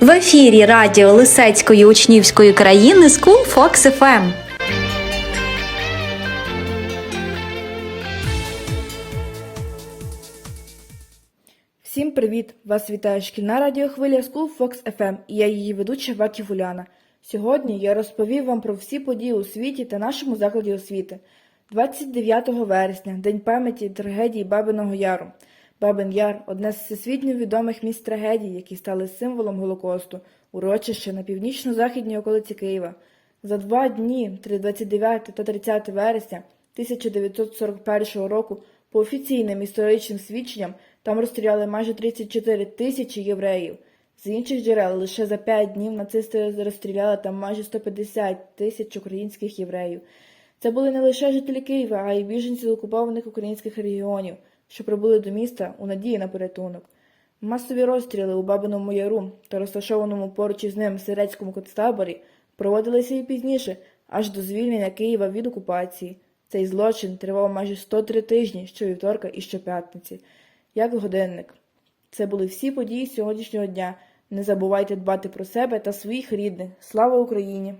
В ефірі радіо Лисецької учнівської країни School Fox FM. Всім привіт! Вас вітає шкільна радіохвиля School Fox FM і я її ведуча Ваків Уляна. Сьогодні я розповів вам про всі події у світі та нашому закладі освіти. 29 вересня, День пам'яті трагедії Бабиного Яру. Бабин Яр одне з всесвітньо відомих місць трагедій, які стали символом Голокосту, урочище на північно-західній околиці Києва. За два дні, 29 та 30 вересня 1941 року, по офіційним історичним свідченням, там розстріляли майже 34 тисячі євреїв. З інших джерел лише за 5 днів нацисти розстріляли там майже 150 тисяч українських євреїв. Це були не лише жителі Києва, а й біженці з окупованих українських регіонів, що прибули до міста у надії на порятунок. Масові розстріли у Бабиному Яру та розташованому поруч із ним сирецькому концтаборі проводилися і пізніше, аж до звільнення Києва від окупації. Цей злочин тривав майже 103 тижні щовівторка і щоп'ятниці, як годинник. Це були всі події сьогоднішнього дня. Не забувайте дбати про себе та своїх рідних. Слава Україні!